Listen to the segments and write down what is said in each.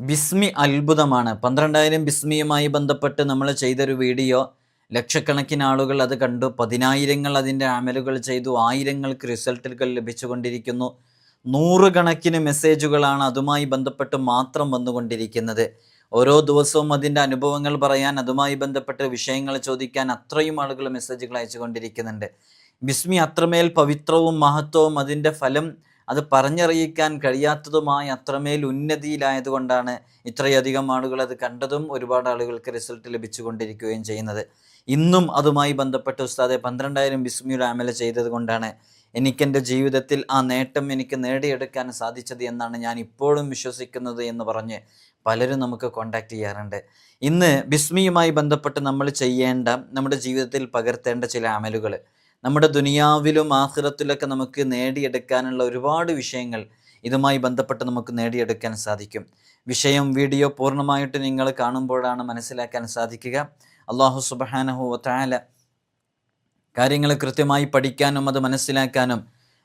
ബിസ്മി അത്ഭുതമാണ്. പന്ത്രണ്ടായിരം ബിസ്മിയുമായി ബന്ധപ്പെട്ട് നമ്മൾ ചെയ്തൊരു വീഡിയോ. ലക്ഷക്കണക്കിന് ആളുകൾ അത് കണ്ടു. പതിനായിരങ്ങൾ അതിന്റെ അമലുകൾ ചെയ്തു. ആയിരങ്ങൾക്ക് റിസൾട്ടുകൾ ലഭിച്ചുകൊണ്ടിരിക്കുന്നു. നൂറുകണക്കിന് മെസ്സേജുകളാണ് അതുമായി ബന്ധപ്പെട്ട് മാത്രം വന്നുകൊണ്ടിരിക്കുന്നത്. ഓരോ ദിവസവും അതിന്റെ അനുഭവങ്ങൾ പറയാൻ അതുമായി ബന്ധപ്പെട്ട് വിഷയങ്ങൾ ചോദിക്കാൻ അത്രയും ആളുകൾ മെസ്സേജുകൾ അയച്ചുകൊണ്ടിരിക്കുന്നുണ്ട്. ബിസ്മി അത്രമേൽ പവിത്രവും മഹത്വവും അതിന്റെ ഫലം അത് പറഞ്ഞറിയിക്കാൻ കഴിയാത്തതുമായ അത്രമേൽ ഉന്നതിയിലായതുകൊണ്ടാണ് ഇത്രയധികം ആളുകൾ അത് കണ്ടതും ഒരുപാട് ആളുകൾക്ക് റിസൾട്ട് ലഭിച്ചുകൊണ്ടിരിക്കുകയും ചെയ്യുന്നത്. ഇന്നും അതുമായി ബന്ധപ്പെട്ട് ഉസ്താദെ പന്ത്രണ്ടായിരം ബിസ്മിയുടെ അമല ചെയ്തത് കൊണ്ടാണ് എനിക്കെന്റെ ജീവിതത്തിൽ ആ നേട്ടം എനിക്ക് നേടിയെടുക്കാൻ സാധിച്ചത് എന്നാണ് ഞാൻ ഇപ്പോഴും വിശ്വസിക്കുന്നത് എന്ന് പറഞ്ഞ് പലരും നമുക്ക് കോണ്ടാക്ട് ചെയ്യാറുണ്ട്. ഇന്ന് ബിസ്മിയുമായി ബന്ധപ്പെട്ട് നമ്മൾ ചെയ്യേണ്ട നമ്മുടെ ജീവിതത്തിൽ പകർത്തേണ്ട ചില അമലുകൾ. നമ്മുടെ ദുനിയാവിലും ആഹ്റത്തിലൊക്കെ നമുക്ക് നേടിയെടുക്കാനുള്ള ഒരുപാട് വിഷയങ്ങൾ ഇതുമായി ബന്ധപ്പെട്ട് നമുക്ക് നേടിയെടുക്കാൻ സാധിക്കും. വിഷയം വീഡിയോ പൂർണമായിട്ട് നിങ്ങൾ കാണുമ്പോഴാണ് മനസ്സിലാക്കാൻ സാധിക്കുക. അള്ളാഹു സുബഹാനഹു താല കാര്യങ്ങൾ കൃത്യമായി പഠിക്കാനും അത് മനസ്സിലാക്കാനും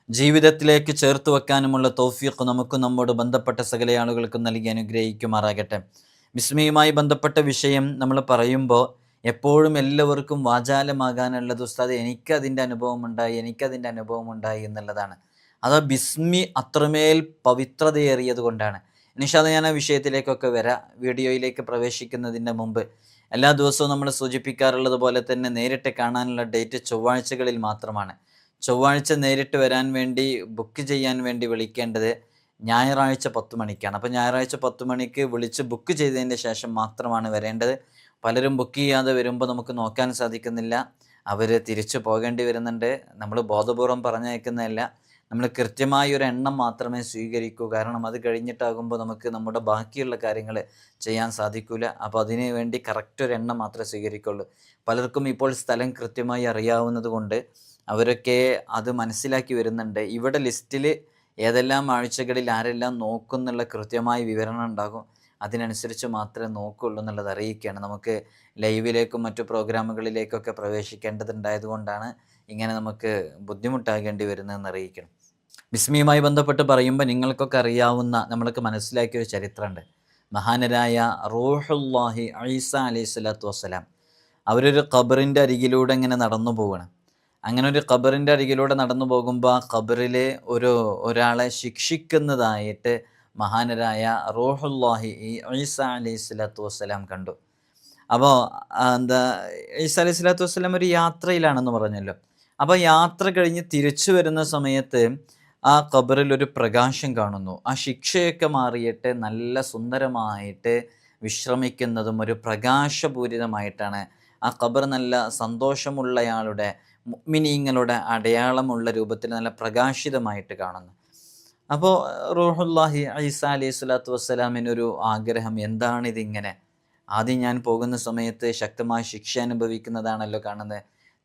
ജീവിതത്തിലേക്ക് ചേർത്ത് വെക്കാനുമുള്ള തോഫിയൊക്കെ നമുക്ക് നമ്മോട് ബന്ധപ്പെട്ട സകല ആളുകൾക്കും നൽകി അനുഗ്രഹിക്കുമാറാകട്ടെ. വിസ്മയുമായി ബന്ധപ്പെട്ട വിഷയം നമ്മൾ പറയുമ്പോൾ എപ്പോഴും എല്ലാവർക്കും വാചാലമാകാനുള്ളത് ഉസ്താദ് എനിക്കതിന്റെ അനുഭവം ഉണ്ടായി എനിക്കതിന്റെ അനുഭവം ഉണ്ടായി എന്നുള്ളതാണ്. അത് ബിസ്മി അത്രമേൽ പവിത്രതയേറിയത് കൊണ്ടാണ്. നിഷാദ് ഞാൻ ആ വിഷയത്തിലേക്കൊക്കെ വരാം. വീഡിയോയിലേക്ക് പ്രവേശിക്കുന്നതിന്റെ മുമ്പ് എല്ലാ ദിവസവും നമ്മൾ സൂചിപ്പിക്കാറുള്ളത് പോലെ തന്നെ നേരിട്ട് കാണാനുള്ള ഡേറ്റ് ചൊവ്വാഴ്ചകളിൽ മാത്രമാണ്. ചൊവ്വാഴ്ച നേരിട്ട് വരാൻ വേണ്ടി ബുക്ക് ചെയ്യാൻ വേണ്ടി വിളിക്കേണ്ടത് ഞായറാഴ്ച പത്ത് മണിക്കാണ്. അപ്പോൾ ഞായറാഴ്ച പത്ത് മണിക്ക് വിളിച്ച് ബുക്ക് ചെയ്തതിന്റെ ശേഷം മാത്രമാണ് വരേണ്ടത്. പലരും ബുക്ക് ചെയ്യാതെ വരുമ്പോൾ നമുക്ക് നോക്കാൻ സാധിക്കുന്നില്ല. അവർ തിരിച്ചു പോകേണ്ടി വരുന്നുണ്ട്. നമ്മൾ ബോധപൂർവം പറഞ്ഞയക്കുന്നതല്ല. നമ്മൾ കൃത്യമായ ഒരു എണ്ണം മാത്രമേ സ്വീകരിക്കൂ. കാരണം അത് കഴിഞ്ഞിട്ടാകുമ്പോൾ നമുക്ക് നമ്മുടെ ബാക്കിയുള്ള കാര്യങ്ങൾ ചെയ്യാൻ സാധിക്കില്ല അപ്പോൾ അതിന് വേണ്ടി കറക്റ്റ് ഒരു എണ്ണം മാത്രമേ സ്വീകരിക്കുള്ളൂ. പലർക്കും ഇപ്പോൾ സ്ഥലം കൃത്യമായി അറിയാവുന്നത് അവരൊക്കെ അത് മനസ്സിലാക്കി വരുന്നുണ്ട്. ഇവിടെ ലിസ്റ്റിൽ ഏതെല്ലാം ആഴ്ചകളിൽ ആരെല്ലാം നോക്കുന്നുള്ള കൃത്യമായ വിവരണം ഉണ്ടാകും. അതിനനുസരിച്ച് മാത്രമേ നോക്കുള്ളൂ എന്നുള്ളത് അറിയിക്കുകയാണ്. നമുക്ക് ലൈവിലേക്കും മറ്റു പ്രോഗ്രാമുകളിലേക്കൊക്കെ പ്രവേശിക്കേണ്ടതുണ്ടായതുകൊണ്ടാണ് ഇങ്ങനെ നമുക്ക് ബുദ്ധിമുട്ടാകേണ്ടി വരുന്നതെന്ന് അറിയിക്കണം. ബിസ്മിയുമായി ബന്ധപ്പെട്ട് പറയുമ്പോൾ നിങ്ങൾക്കൊക്കെ അറിയാവുന്ന നമ്മൾക്ക് മനസ്സിലാക്കിയ ഒരു ചരിത്രമുണ്ട്. മഹാനരായ റൂഹുല്ലാഹി ഐസ അലൈഹി സ്വലാത്തു വസ്സലാം. അവരൊരു ഖബറിന്റെ അരികിലൂടെ ഇങ്ങനെ നടന്നു പോവുകയാണ്. അങ്ങനെ ഒരു ഖബറിന്റെ അരികിലൂടെ നടന്നു പോകുമ്പോൾ ആ ഖബറിലെ ഒരു ഒരാളെ ശിക്ഷിക്കുന്നതായിട്ട് മഹാനരായ റൂഹുല്ലാഹി ഈസ അലൈഹി സ്വലാത്തു വസ്സലാം കണ്ടു. അപ്പോൾ എന്താ ഈസ അലൈഹി സ്വലാത്തു വസ്സലാം ഒരു യാത്രയിലാണെന്ന് പറഞ്ഞല്ലോ. അപ്പോൾ യാത്ര കഴിഞ്ഞ് തിരിച്ചു വരുന്ന സമയത്ത് ആ ഖബറിൽ ഒരു പ്രകാശം കാണുന്നു. ആ ശിക്ഷയൊക്കെ മാറിയിട്ട് നല്ല സുന്ദരമായിട്ട് വിശ്രമിക്കുന്നതും ഒരു പ്രകാശപൂരിതമായിട്ടാണ് ആ ഖബർ നല്ല സന്തോഷമുള്ളയാളുടെ മിനിങ്ങളുടെ അടയാളമുള്ള രൂപത്തിൽ നല്ല പ്രകാശിതമായിട്ട് കാണുന്നു അപ്പോൾ റൂഹുല്ലാഹി ഐസ അലൈഹി സ്വലാത്തു വസ്സലാമിനൊരു ആഗ്രഹം എന്താണിതിങ്ങനെ? ആദ്യം ഞാൻ പോകുന്ന സമയത്ത് ശക്തമായ ശിക്ഷ അനുഭവിക്കുന്നതാണല്ലോ കാണുന്നത്.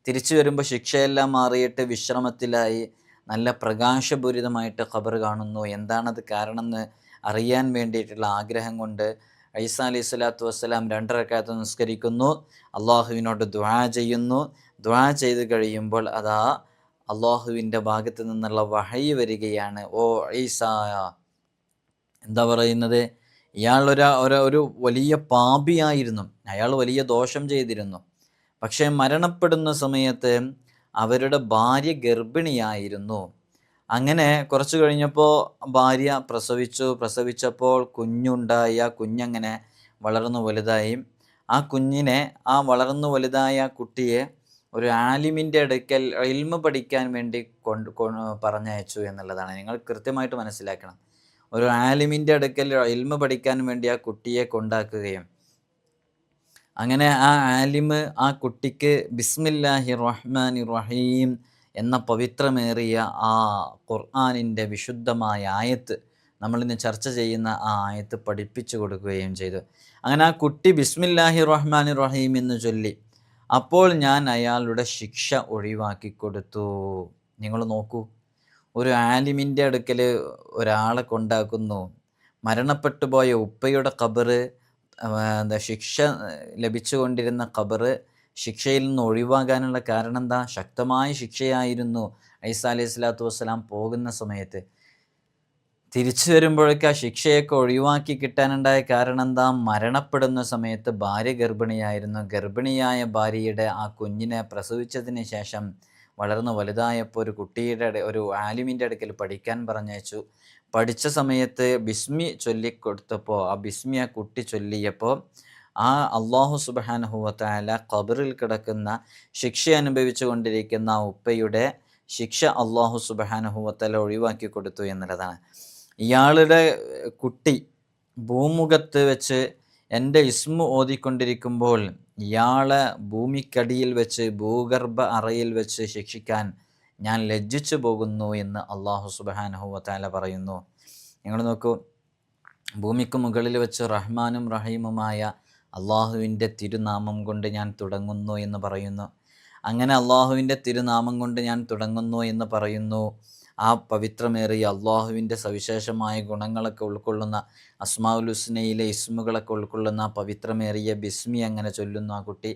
തിരിച്ചു വരുമ്പോൾ ശിക്ഷയെല്ലാം മാറിയിട്ട് വിശ്രമത്തിലായി നല്ല പ്രകാശപൂരിതമായിട്ട് ഖബർ കാണുന്നു. എന്താണത് കാരണം എന്ന് അറിയാൻ വേണ്ടിയിട്ടുള്ള ആഗ്രഹം കൊണ്ട് ഐസ അലൈഹി സ്വലാത്തു വസ്സലാം രണ്ടരക്കാലത്ത് നിസ്കരിക്കുന്നു. അള്ളാഹുവിനോട് ദ്വാ ചെയ്യുന്നു. ദ്വാ ചെയ്ത് കഴിയുമ്പോൾ അതാ അള്ളാഹുവിന്റെ ഭാഗത്ത് നിന്നുള്ള വഹയി വരികയാണ്. ഓ ഈസായ എന്താ പറയുന്നത്? ഇയാൾ ഒരു ഒരു വലിയ പാപിയായിരുന്നു. അയാൾ വലിയ ദോഷം ചെയ്തിരുന്നു. പക്ഷേ മരണപ്പെടുന്ന സമയത്ത് അവരുടെ ഭാര്യ ഗർഭിണിയായിരുന്നു. അങ്ങനെ കുറച്ച് കഴിഞ്ഞപ്പോൾ ഭാര്യ പ്രസവിച്ചു. പ്രസവിച്ചപ്പോൾ കുഞ്ഞുണ്ടായി. ആ കുഞ്ഞങ്ങനെ വളർന്നു വലുതായി. ആ കുഞ്ഞിനെ ആ വളർന്നു വലുതായ കുട്ടിയെ ഒരു ആലിമിന്റെ അടുക്കൽ ഇൽമ പഠിക്കാൻ വേണ്ടി കൊണ്ട് പറഞ്ഞയച്ചു എന്നുള്ളതാണ്. നിങ്ങൾ കൃത്യമായിട്ട് മനസ്സിലാക്കണം. ഒരു ആലിമിന്റെ അടുക്കൽ ഇൽമ പഠിക്കാൻ വേണ്ടി ആ കുട്ടിയെ കൊണ്ടാക്കുകയും അങ്ങനെ ആ ആലിമ് ആ കുട്ടിക്ക് ബിസ്മില്ലാഹി റഹ്മാൻ റഹീം എന്ന പവിത്രമേറിയ ആ ഖുർആാനിന്റെ വിശുദ്ധമായ ആയത്ത് നമ്മളിന്ന് ചർച്ച ചെയ്യുന്ന ആ ആയത്ത് പഠിപ്പിച്ചു കൊടുക്കുകയും ചെയ്തു. അങ്ങനെ ആ കുട്ടി ബിസ്മില്ലാഹി റഹ്മാൻ റഹീം എന്ന് ചൊല്ലി അപ്പോൾ ഞാൻ അയാളുടെ ശിക്ഷ ഒഴിവാക്കി കൊടുത്തു. നിങ്ങൾ നോക്കൂ. ഒരു ആലിമിന്റെ അടുക്കൽ ഒരാളെ കൊണ്ടാക്കുന്നു. മരണപ്പെട്ടു പോയ ഉപ്പയുടെ കബറ് എന്താ ശിക്ഷ ലഭിച്ചുകൊണ്ടിരുന്ന കബറ് ശിക്ഷയിൽ നിന്ന് ഒഴിവാകാനുള്ള കാരണം എന്താ ശക്തമായ ശിക്ഷയായിരുന്നു. ഐസ അലൈഹി സ്വലാത്തു വസ്സലാം പോകുന്ന സമയത്ത്. തിരിച്ചു വരുമ്പോഴേക്ക് ആ ശിക്ഷയൊക്കെ ഒഴിവാക്കി കിട്ടാനുണ്ടായ കാരണം എന്താ മരണപ്പെടുന്ന സമയത്ത് ഭാര്യ ഗർഭിണിയായിരുന്നു. ഗർഭിണിയായ ഭാര്യയുടെ ആ കുഞ്ഞിനെ പ്രസവിച്ചതിന് ശേഷം വളർന്ന് വലുതായപ്പോൾ ഒരു കുട്ടിയുടെ ഒരു ആലിമിന്റെ അടുക്കൽ പഠിക്കാൻ പറഞ്ഞയച്ചു. പഠിച്ച സമയത്ത് ബിസ്മി ചൊല്ലിക്കൊടുത്തപ്പോൾ ആ ബിസ്മി ആ കുട്ടി ചൊല്ലിയപ്പോൾ ആ അള്ളാഹു സുബാനഹുവത്തായ ഖബറിൽ കിടക്കുന്ന ശിക്ഷ അനുഭവിച്ചു കൊണ്ടിരിക്കുന്ന ഉപ്പയുടെ ശിക്ഷ അള്ളാഹു സുബാനഹുവത്തല ഒഴിവാക്കി കൊടുത്തു എന്നുള്ളതാണ്. ഇയാളുടെ കുട്ടി ഭൂമുഖത്ത് വെച്ച് എന്റെ ഇസ്മു ഓതിക്കൊണ്ടിരിക്കുമ്പോൾ ഇയാളെ ഭൂമിക്കടിയിൽ വെച്ച് ഭൂഗർഭ അറയിൽ വെച്ച് ശിക്ഷിക്കാൻ ഞാൻ ലജ്ജിച്ചു പോകുന്നു എന്ന് അള്ളാഹു സുബാനഹുവത്താല പറയുന്നു. നിങ്ങൾ നോക്കൂ ഭൂമിക്ക് മുകളിൽ വെച്ച് റഹ്മാനും റഹീമുമായ അള്ളാഹുവിന്റെ തിരുനാമം കൊണ്ട് ഞാൻ തുടങ്ങുന്നു എന്ന് പറയുന്നു. അങ്ങനെ അള്ളാഹുവിന്റെ തിരുനാമം കൊണ്ട് ഞാൻ തുടങ്ങുന്നു എന്ന് പറയുന്നു. ആ പവിത്രമേറിയ അള്ളാഹുവിന്റെ സവിശേഷമായ ഗുണങ്ങളൊക്കെ ഉൾക്കൊള്ളുന്ന അസ്മാഉൽ ഹുസ്നയിലെ ഇസ്മുകളൊക്കെ ഉൾക്കൊള്ളുന്ന പവിത്രമേറിയ ബിസ്മി അങ്ങനെ ചൊല്ലുന്നു ആ കുട്ടി.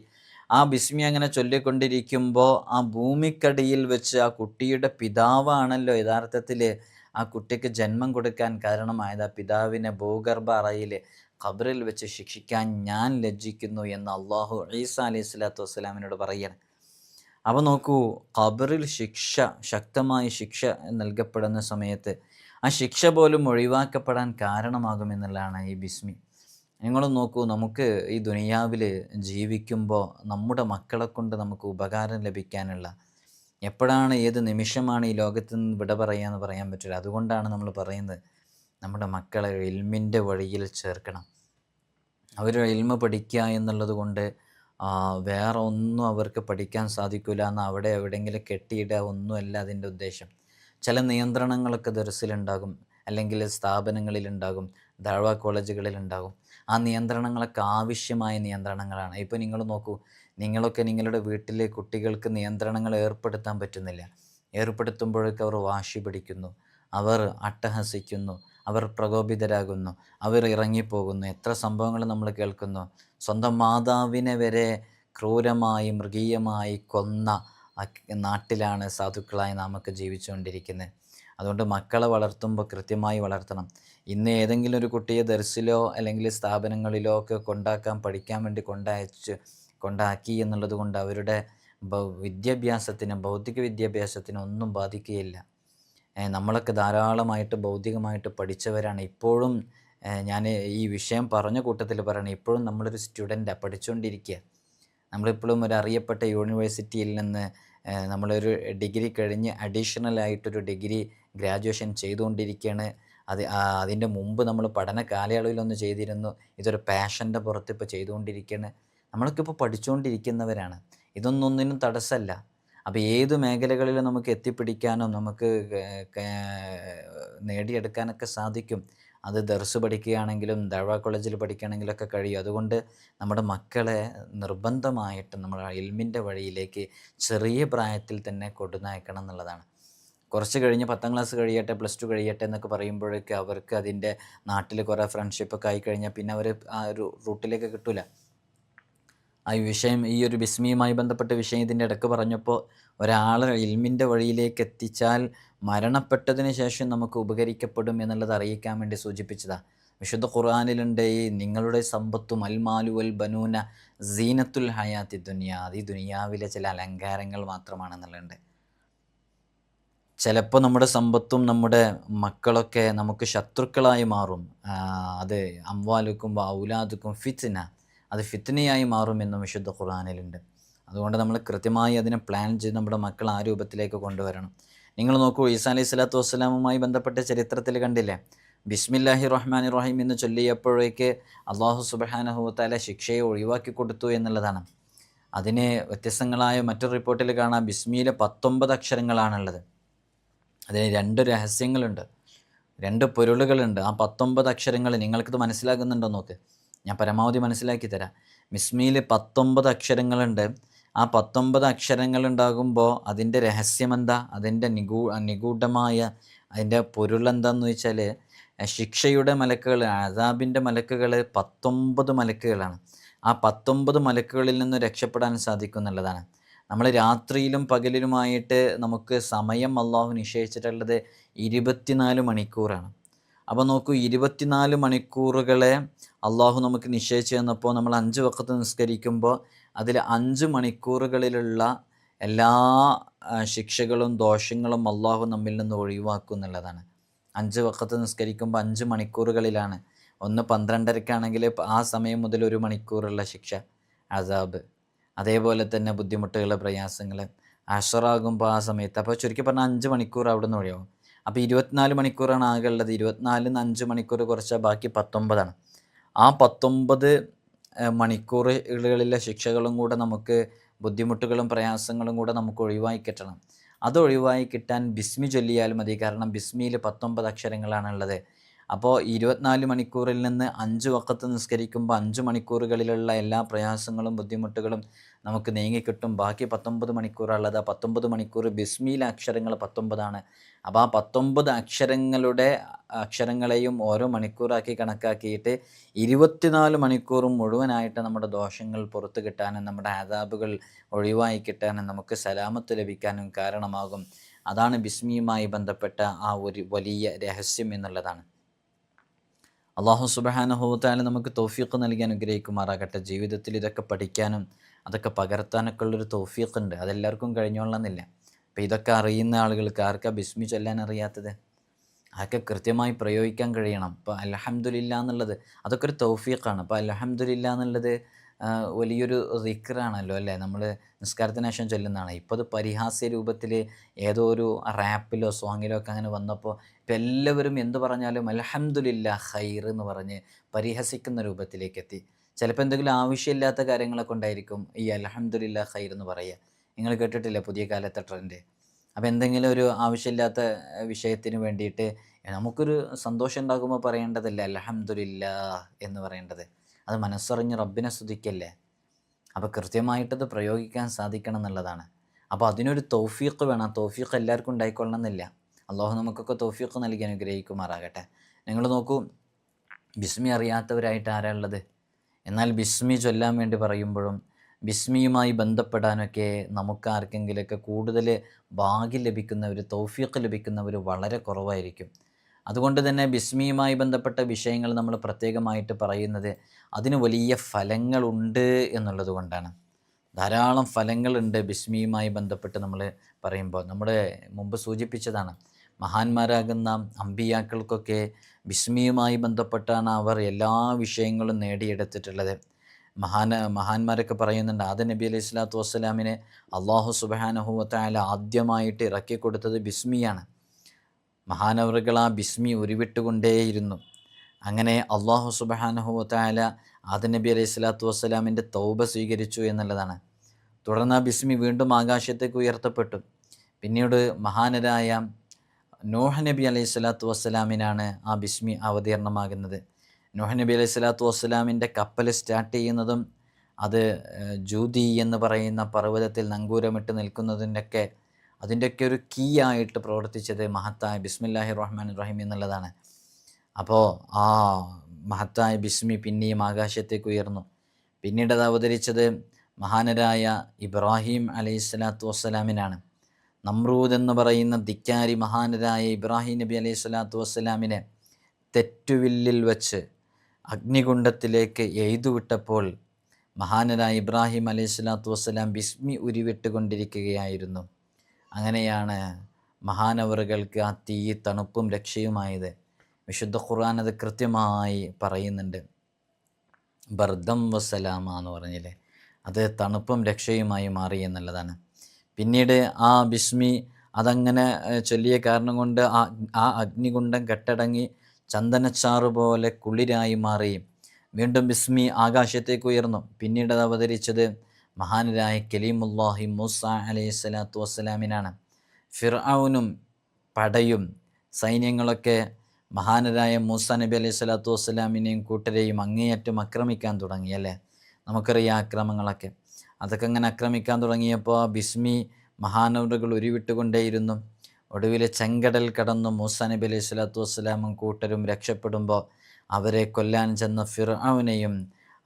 ആ ബിസ്മി അങ്ങനെ ചൊല്ലിക്കൊണ്ടിരിക്കുമ്പോൾ ആ ഭൂമിക്കടിയിൽ വെച്ച് ആ കുട്ടിയുടെ പിതാവാണല്ലോ യഥാർത്ഥത്തിൽ ആ കുട്ടിക്ക് ജന്മം കൊടുക്കാൻ കാരണമായത്. ആ പിതാവിനെ ഭൂഗർഭ അറയിൽ ഖബറിൽ വെച്ച് ശിക്ഷിക്കാൻ ഞാൻ ലജ്ജിക്കുന്നു എന്ന് അള്ളാഹു ഈസ അലൈഹി സ്വലാത്തു വസ്സലാമിനോട് പറയണം. അപ്പോൾ നോക്കൂ ഖബറിൽ ശിക്ഷ ശക്തമായ ശിക്ഷ നൽകപ്പെടുന്ന സമയത്ത് ആ ശിക്ഷ പോലും ഒഴിവാക്കപ്പെടാൻ കാരണമാകുമെന്നുള്ളതാണ് ഈ ബിസ്മി. നിങ്ങൾ നോക്കൂ നമുക്ക് ഈ ദുനിയാവിൽ ജീവിക്കുമ്പോൾ നമ്മുടെ മക്കളെ കൊണ്ട് നമുക്ക് ഉപകാരം ലഭിക്കാനുള്ള എപ്പോഴാണ് ഏത് നിമിഷമാണ് ഈ ലോകത്ത് നിന്ന് വിട പറയാന്ന് പറയാൻ പറ്റില്ല. അതുകൊണ്ടാണ് നമ്മൾ പറയുന്നത് നമ്മുടെ മക്കളെ ഇൽമിന്റെ വഴിയിൽ ചേർക്കണം. അവർ ഇൽമ പഠിക്കുക എന്നുള്ളത് കൊണ്ട് വേറെ ഒന്നും അവർക്ക് പഠിക്കാൻ സാധിക്കില്ല എന്ന് അവിടെ എവിടെയെങ്കിലും കെട്ടിയിടുക ഒന്നുമല്ല അതിന്റെ ഉദ്ദേശം. ചില നിയന്ത്രണങ്ങളൊക്കെ ദർസിലുണ്ടാകും അല്ലെങ്കിൽ സ്ഥാപനങ്ങളിലുണ്ടാകും ദാഴ്വ കോളേജുകളിലുണ്ടാകും. ആ നിയന്ത്രണങ്ങളൊക്കെ ആവശ്യമായ നിയന്ത്രണങ്ങളാണ്. ഇപ്പോൾ നിങ്ങൾ നോക്കൂ നിങ്ങളൊക്കെ നിങ്ങളുടെ വീട്ടിലെ കുട്ടികൾക്ക് നിയന്ത്രണങ്ങൾ ഏർപ്പെടുത്താൻ പറ്റുന്നില്ല. ഏർപ്പെടുത്തുമ്പോഴൊക്കെ അവർ വാശി പിടിക്കുന്നു അവർ അട്ടഹസിക്കുന്നു അവർ പ്രകോപിതരാകുന്നു. അവർ ഇറങ്ങിപ്പോകുന്നു. എത്ര സംഭവങ്ങൾ നമ്മൾ കേൾക്കുന്നു. സ്വന്തം മാതാവിനെ വരെ ക്രൂരമായി മൃഗീയമായി കൊന്ന നാട്ടിലാണ് സാധുക്കളായി നാമൊക്കെ ജീവിച്ചുകൊണ്ടിരിക്കുന്നത്. അതുകൊണ്ട് മക്കളെ വളർത്തുമ്പോൾ കൃത്യമായി വളർത്തണം. ഇന്ന് ഏതെങ്കിലും ഒരു കുട്ടിയെ ദർസിലോ അല്ലെങ്കിൽ സ്ഥാപനങ്ങളിലോ ഒക്കെ കൊണ്ടാക്കാൻ പഠിക്കാൻ വേണ്ടി കൊണ്ടയച്ച് കൊണ്ടാക്കി എന്നുള്ളത് കൊണ്ട് അവരുടെ വിദ്യാഭ്യാസത്തിന് ഭൗതിക വിദ്യാഭ്യാസത്തിന് ഒന്നും ബാധിക്കുകയില്ല. നമ്മളൊക്കെ ധാരാളമായിട്ട് ബൗദ്ധികമായിട്ട് പഠിച്ചവരാണ്. ഇപ്പോഴും ഞാൻ ഈ വിഷയം പറഞ്ഞ കൂട്ടത്തിൽ പറയണം ഇപ്പോഴും നമ്മളൊരു സ്റ്റുഡന്റാണ് പഠിച്ചുകൊണ്ടിരിക്കുക നമ്മളിപ്പോഴും ഒരു അറിയപ്പെട്ട യൂണിവേഴ്സിറ്റിയിൽ നിന്ന് നമ്മളൊരു ഡിഗ്രി കഴിഞ്ഞ് അഡീഷണൽ ആയിട്ടൊരു ഡിഗ്രി ഗ്രാജുവേഷൻ ചെയ്തുകൊണ്ടിരിക്കുകയാണ് അത് അതിന്റെ മുമ്പ് നമ്മൾ പഠന കാലയളവിലൊന്ന് ചെയ്തിരുന്നു. ഇതൊരു പാഷന്റെ പുറത്ത് ഇപ്പോൾ ചെയ്തുകൊണ്ടിരിക്കുകയാണ് നമ്മളൊക്കെ ഇപ്പോൾ പഠിച്ചുകൊണ്ടിരിക്കുന്നവരാണ് ഇതൊന്നൊന്നിനും തടസ്സമല്ല അപ്പോൾ ഏത് മേഖലകളിൽ നമുക്ക് എത്തിപ്പിടിക്കാനും നമുക്ക് നേടിയെടുക്കാനൊക്കെ സാധിക്കും. അത് ദർസ് പഠിക്കുകയാണെങ്കിലും ദഴവ കോളേജിൽ പഠിക്കുകയാണെങ്കിലൊക്കെ കഴിയും. അതുകൊണ്ട് നമ്മുടെ മക്കളെ നിർബന്ധമായിട്ട് നമ്മൾ ഇൽമിന്റെ വഴിയിലേക്ക് ചെറിയ പ്രായത്തിൽ തന്നെ കൊടുന്നയക്കണം എന്നുള്ളതാണ്. കുറച്ച് കഴിഞ്ഞ് പത്താം ക്ലാസ് കഴിയട്ടെ പ്ലസ് ടു കഴിയട്ടെ എന്നൊക്കെ പറയുമ്പോഴേക്കും അവർക്ക് അതിന്റെ നാട്ടിൽ കുറേ ഫ്രണ്ട്ഷിപ്പൊക്കെ ആയിക്കഴിഞ്ഞാൽ പിന്നെ അവർ ആ ഒരു റൂട്ടിലേക്ക് കിട്ടൂല. ആ വിഷയം ഈ ഒരു ബിസ്മിയുമായി ബന്ധപ്പെട്ട വിഷയം ഇതിന്റെ ഇടയ്ക്ക് പറഞ്ഞപ്പോൾ ഒരാൾ ഇൽമിന്റെ വഴിയിലേക്ക് എത്തിച്ചാൽ മരണപ്പെട്ടതിന് ശേഷം നമുക്ക് ഉപകരിക്കപ്പെടും എന്നുള്ളത് അറിയിക്കാൻ വേണ്ടി സൂചിപ്പിച്ചതാണ് വിശുദ്ധ ഖുർആാനിലുണ്ട് ഈ നിങ്ങളുടെ സമ്പത്തും അൽമാലു അൽ ബനൂന സീനത്തുൽ ഹയാത്തി ദുനിയാ അത് ഈ ദുനിയാവിലെ ചില അലങ്കാരങ്ങൾ മാത്രമാണെന്നുള്ളത് ചിലപ്പോൾ നമ്മുടെ സമ്പത്തും നമ്മുടെ മക്കളൊക്കെ നമുക്ക് ശത്രുക്കളായി മാറും. അത് അംവാലുക്കും ഔലാദുക്കും ഫിത്തിന അത് ഫിത്തനയായി മാറുമെന്നും വിശുദ്ധ ഖുർആാനിലുണ്ട്. അതുകൊണ്ട് നമ്മൾ കൃത്യമായി അതിനെ പ്ലാൻ ചെയ്ത് നമ്മുടെ മക്കൾ ആ രൂപത്തിലേക്ക് കൊണ്ടുവരണം. നിങ്ങൾ നോക്കൂ ഈസാ അലൈഹി സ്വലാത്തു വസ്സലാമുമായി ബന്ധപ്പെട്ട ചരിത്രത്തിൽ കണ്ടില്ലേ? ബിസ്മില്ലാഹി റഹ്മാൻ റഹീം എന്ന് ചൊല്ലിയപ്പോഴേക്ക് അള്ളാഹു സുബഹാനഹുത്താല ശിക്ഷയെ ഒഴിവാക്കി കൊടുത്തു എന്നുള്ളതാണ്. അതിന് വ്യത്യസ്തങ്ങളായ മറ്റൊരു റിപ്പോർട്ടിൽ കാണാം ബിസ്മിയിലെ പത്തൊമ്പത് അക്ഷരങ്ങളാണുള്ളത്. അതിന് രണ്ട് രഹസ്യങ്ങളുണ്ട് രണ്ട് പൊരുളുകളുണ്ട്. ആ പത്തൊമ്പത് അക്ഷരങ്ങൾ നിങ്ങൾക്കിത് മനസ്സിലാകുന്നുണ്ടോ നോക്ക്. ഞാൻ പരമാവധി മനസ്സിലാക്കി തരാം. മിസ്മിയിൽ പത്തൊമ്പത് അക്ഷരങ്ങളുണ്ട്. ആ പത്തൊമ്പത് അക്ഷരങ്ങൾ ഉണ്ടാകുമ്പോൾ അതിന്റെ രഹസ്യമെന്താ? അതിന്റെ നിഗൂ നിഗൂഢമായ അതിന്റെ പൊരുളെന്താന്ന് വെച്ചാൽ ശിക്ഷയുടെ മലക്കുകൾ അതാബിന്റെ മലക്കുകൾ പത്തൊമ്പത് മലക്കുകളാണ്. ആ പത്തൊമ്പത് മലക്കുകളിൽ നിന്ന് രക്ഷപ്പെടാൻ സാധിക്കും എന്നുള്ളതാണ് നമ്മൾ രാത്രിയിലും പകലിലുമായിട്ട് നമുക്ക് സമയം അള്ളാഹു നിശ്ചയിച്ചിട്ടുള്ളത് ഇരുപത്തിനാല് മണിക്കൂറാണ്. അപ്പോൾ നോക്കൂ ഇരുപത്തിനാല് മണിക്കൂറുകളെ അള്ളാഹു നമുക്ക് നിശ്ചയിച്ചു തന്നപ്പോൾ നമ്മൾ അഞ്ച് വക്കത്ത് നിസ്കരിക്കുമ്പോൾ അതിൽ അഞ്ച് മണിക്കൂറുകളിലുള്ള എല്ലാ ശിക്ഷകളും ദോഷങ്ങളും അള്ളാഹു നമ്മിൽ നിന്ന് ഒഴിവാക്കും എന്നുള്ളതാണ്. അഞ്ച് വക്കത്ത് നിസ്കരിക്കുമ്പോൾ അഞ്ച് മണിക്കൂറുകളിലാണ്. ഒന്ന് പന്ത്രണ്ടരക്കാണെങ്കിൽ ആ സമയം മുതൽ ഒരു മണിക്കൂറുള്ള ശിക്ഷ അസാബ്. അതേപോലെ തന്നെ ബുദ്ധിമുട്ടുകൾ പ്രയാസങ്ങൾ അഷറാകുമ്പോൾ ആ സമയത്ത്. അപ്പോൾ ചുരുക്കി പറഞ്ഞാൽ അഞ്ച് മണിക്കൂർ അവിടെ നിന്ന് ഒഴിയാവും അപ്പോൾ ഇരുപത്തിനാല് മണിക്കൂറാണ് ആകെ ഉള്ളത്. ഇരുപത്തിനാലിന്ന് അഞ്ച് മണിക്കൂർ കുറച്ചാൽ ബാക്കി പത്തൊമ്പതാണ്. ആ പത്തൊമ്പത് മണിക്കൂറുകളിലെ ശിക്ഷകളും കൂടെ നമുക്ക് ബുദ്ധിമുട്ടുകളും പ്രയാസങ്ങളും കൂടെ നമുക്ക് ഒഴിവായി കിട്ടണം. അത് ഒഴിവായി കിട്ടാൻ ബിസ്മി ചൊല്ലിയാൽ മതി. കാരണം ബിസ്മിയിൽ പത്തൊമ്പത് അക്ഷരങ്ങളാണുള്ളത് അപ്പോൾ ഇരുപത്തിനാല് മണിക്കൂറിൽ നിന്ന് അഞ്ച് വക്കത്ത് നിസ്കരിക്കുമ്പോൾ അഞ്ച് മണിക്കൂറുകളിലുള്ള എല്ലാ പ്രയാസങ്ങളും ബുദ്ധിമുട്ടുകളും നമുക്ക് നീങ്ങിക്കിട്ടും ബാക്കി പത്തൊമ്പത് മണിക്കൂറുള്ളത് പത്തൊമ്പത് മണിക്കൂർ ബിസ്മിയിലെ അക്ഷരങ്ങൾ പത്തൊമ്പതാണ്. അപ്പോൾ ആ പത്തൊമ്പത് അക്ഷരങ്ങളുടെ അക്ഷരങ്ങളെയും ഓരോ മണിക്കൂറാക്കി കണക്കാക്കിയിട്ട് ഇരുപത്തിനാല് മണിക്കൂറും മുഴുവനായിട്ട് നമ്മുടെ ദോഷങ്ങൾ പുറത്തു കിട്ടാനും നമ്മുടെ ആദാബുകൾ ഒഴിവായി കിട്ടാനും നമുക്ക് സലാമത്ത് ലഭിക്കാനും കാരണമാകും. അതാണ് ബിസ്മിയുമായി ബന്ധപ്പെട്ട ആ ഒരു വലിയ രഹസ്യം എന്നുള്ളതാണ്. അള്ളാഹു സുബഹാനഹോത്താൽ നമുക്ക് തോഫീക്ക് നൽകി അനുഗ്രഹിക്കുമാറാകട്ടെ. ജീവിതത്തിൽ ഇതൊക്കെ പഠിക്കാനും അതൊക്കെ പകർത്താനൊക്കെ ഉള്ളൊരു തോഫീക്ക് ഉണ്ട് അതെല്ലാവർക്കും കഴിഞ്ഞോളണമെന്നില്ല. അപ്പോൾ ഇതൊക്കെ അറിയുന്ന ആളുകൾക്ക് ആർക്കാ ബിസ്മി ചൊല്ലാൻ അറിയാത്തത്? അതൊക്കെ കൃത്യമായി പ്രയോഗിക്കാൻ കഴിയണം? ഇപ്പോൾ അലഹമുല്ല എന്നുള്ളത് അതൊക്കെ ഒരു തൗഫീഖാണ്. അപ്പോൾ അലഹമുല്ല എന്നുള്ളത് വലിയൊരു റിക്കറാണല്ലോ അല്ലേ? നമ്മൾ നിസ്കാരത്തിന് ചൊല്ലുന്നതാണ്. ഇപ്പോൾ അത് പരിഹാസ്യ രൂപത്തിൽ ഏതോ ഒരു റാപ്പിലോ സോങ്ങിലോ ഒക്കെ അങ്ങനെ വന്നപ്പോൾ ഇപ്പം എല്ലാവരും എന്ത് പറഞ്ഞാലും അലഹമുല്ല ഹൈർ എന്ന് പറഞ്ഞ് പരിഹസിക്കുന്ന രൂപത്തിലേക്ക് എത്തി. ചിലപ്പോൾ എന്തെങ്കിലും ആവശ്യമില്ലാത്ത കാര്യങ്ങളൊക്കെ ഉണ്ടായിരിക്കും ഈ അലഹമുല്ല ഹൈർ എന്ന് പറയുക. നിങ്ങൾ കേട്ടിട്ടില്ല പുതിയ കാലത്തെ ട്രെൻഡ് അപ്പോൾ എന്തെങ്കിലും ഒരു ആവശ്യമില്ലാത്ത വിഷയത്തിന് വേണ്ടിയിട്ട് നമുക്കൊരു സന്തോഷം ഉണ്ടാകുമ്പോൾ പറയേണ്ടതല്ല അലഹമുല്ല എന്ന് പറയേണ്ടത്? അത് മനസ്സറിഞ്ഞ് റബ്ബിനെ സ്തുതിക്കല്ലേ? അപ്പോൾ കൃത്യമായിട്ടത് പ്രയോഗിക്കാൻ സാധിക്കണം എന്നുള്ളതാണ്. അപ്പോൾ അതിനൊരു തൗഫീഖ് വേണം. തൗഫീഖ് എല്ലാവർക്കും ഉണ്ടായിക്കൊള്ളണം എന്നില്ല. അള്ളാഹു നമുക്കൊക്കെ തൗഫീഖ് നൽകി അനുഗ്രഹിക്കുമാറാകട്ടെ. നിങ്ങൾ നോക്കൂ ബിസ്മി അറിയാത്തവരായിട്ട് ആരാ ഉള്ളത്? എന്നാൽ ബിസ്മി ചൊല്ലാൻ വേണ്ടി പറയുമ്പോഴും ബിസ്മിയുമായി ബന്ധപ്പെടാനൊക്കെ നമുക്ക് ആർക്കെങ്കിലുമൊക്കെ കൂടുതൽ ഭാഗ്യം ലഭിക്കുന്നവർ തൗഫീഖ് ലഭിക്കുന്നവർ വളരെ കുറവായിരിക്കും. അതുകൊണ്ട് തന്നെ ബിസ്മിയുമായി ബന്ധപ്പെട്ട വിഷയങ്ങൾ നമ്മൾ പ്രത്യേകമായിട്ട് പറയുന്നത് അതിന് വലിയ ഫലങ്ങളുണ്ട് എന്നുള്ളത് കൊണ്ടാണ്. ധാരാളം ഫലങ്ങളുണ്ട് ബിസ്മിയുമായി ബന്ധപ്പെട്ട് നമ്മൾ പറയുമ്പോൾ. നമ്മുടെ മുമ്പ് സൂചിപ്പിച്ചതാണ് മഹാന്മാരാകുന്ന അമ്പിയാക്കൾക്കൊക്കെ ബിസ്മിയുമായി ബന്ധപ്പെട്ടാണ് അവർ എല്ലാ വിഷയങ്ങളും നേടിയെടുത്തിട്ടുള്ളത്. മഹാന മഹാന്മാരൊക്കെ പറയുന്നുണ്ട് ആദ നബി അലൈഹി സ്വലാത്തു വസ്സലാമിനെ അള്ളാഹു സുബാനഹുവത്തായാല ആദ്യമായിട്ട് ഇറക്കി കൊടുത്തത് ബിസ്മിയാണ്. മഹാനവറുകൾ ആ ബിസ്മി ഉരുവിട്ടുകൊണ്ടേയിരുന്നു. അങ്ങനെ അള്ളാഹു സുബഹാനഹുവത്തായാല ആദനബി അലൈഹി സ്വലാത്തു വസ്സലാമിന്റെ തൗബ സ്വീകരിച്ചു എന്നുള്ളതാണ്. തുടർന്ന് ആ ബിസ്മി വീണ്ടും ആകാശത്തേക്ക് ഉയർത്തപ്പെട്ടു. പിന്നീട് മഹാനരായ നോഹ നബി അലൈഹി സ്വലാത്തു വസ്സലാമിനാണ് ആ ബിസ്മി അവതീർണമാകുന്നത്. നോഹ നബി അലൈഹി സ്വലാത്തു വസ്സലാമിന്റെ കപ്പൽ സ്റ്റാർട്ട് ചെയ്യുന്നതും അത് ജൂതി എന്ന് പറയുന്ന പർവതത്തിൽ നങ്കൂരമിട്ട് നിൽക്കുന്നതിന്റെയൊക്കെ അതിന്റെയൊക്കെ ഒരു കീ ആയിട്ട് പ്രവർത്തിച്ചത് മഹത്തായ ബിസ്മില്ലാഹി റഹ്മാൻ റഹീം എന്നുള്ളതാണ്. അപ്പോൾ ആ മഹത്തായ ബിസ്മി പിന്നെയും ആകാശത്തേക്ക് ഉയർന്നു. പിന്നീട് അത് അവതരിച്ചത് മഹാനരായ ഇബ്രാഹിം അലൈഹി സ്വലാത്തു വസ്സലാമിനാണ്. നമ്രൂദ് എന്ന് പറയുന്ന ധിക്കാരി മഹാനരായ ഇബ്രാഹിം നബി അലൈഹി സ്വലാത്തു വസ്സലാമിനെ തെറ്റുവില്ലിൽ വച്ച് അഗ്നികുണ്ഡത്തിലേക്ക് എഴുതുവിട്ടപ്പോൾ മഹാനരായ ഇബ്രാഹിം അലൈഹി സ്വലാത്തു വസ്സലാം ബിസ്മി ഉരുവിട്ടുകൊണ്ടിരിക്കുകയായിരുന്നു. അങ്ങനെയാണ് മഹാനവറുകൾക്ക് ആ തീ തണുപ്പും രക്ഷയുമായത്. വിശുദ്ധ ഖുർആൻ അത് കൃത്യമായി പറയുന്നുണ്ട്. ബർദം വസലാമ എന്ന് പറഞ്ഞില്ലേ? അത് തണുപ്പും രക്ഷയുമായി മാറി എന്നുള്ളതാണ്. പിന്നീട് ആ ബിസ്മി അതങ്ങനെ ചൊല്ലിയ കാരണം കൊണ്ട് ആ ആ കെട്ടടങ്ങി ചന്ദനച്ചാറ് പോലെ കുളിരായി മാറി. വീണ്ടും ബിസ്മി ആകാശത്തേക്ക് ഉയർന്നു. പിന്നീട് അത് അവതരിച്ചത് മഹാനരായ കലീമുല്ലാഹി മൂസ അലൈഹി സ്വലാത്തു വസ്സലാമിനാണ്. ഫിർഔനും പടയും സൈന്യങ്ങളൊക്കെ മഹാനരായ മൂസ നബി അലൈഹി സ്വലാത്തു വസ്സലാമിനെയും കൂട്ടരെയും അങ്ങേയറ്റം ആക്രമിക്കാൻ തുടങ്ങി അല്ലേ? നമുക്കറിയാം ആക്രമങ്ങളൊക്കെ അതൊക്കെ അങ്ങനെ ആക്രമിക്കാൻ തുടങ്ങിയപ്പോൾ ബിസ്മി മഹാനവറുകൾ ഉരുവിട്ടുകൊണ്ടേയിരുന്നു. ഒടുവിൽ ചെങ്കടൽ കടന്നു മൂസ നബി അലൈഹി സ്വലാത്തു വസ്സലാമും കൂട്ടരും രക്ഷപ്പെടുമ്പോൾ അവരെ കൊല്ലാൻ ചെന്ന ഫിർഔനെയും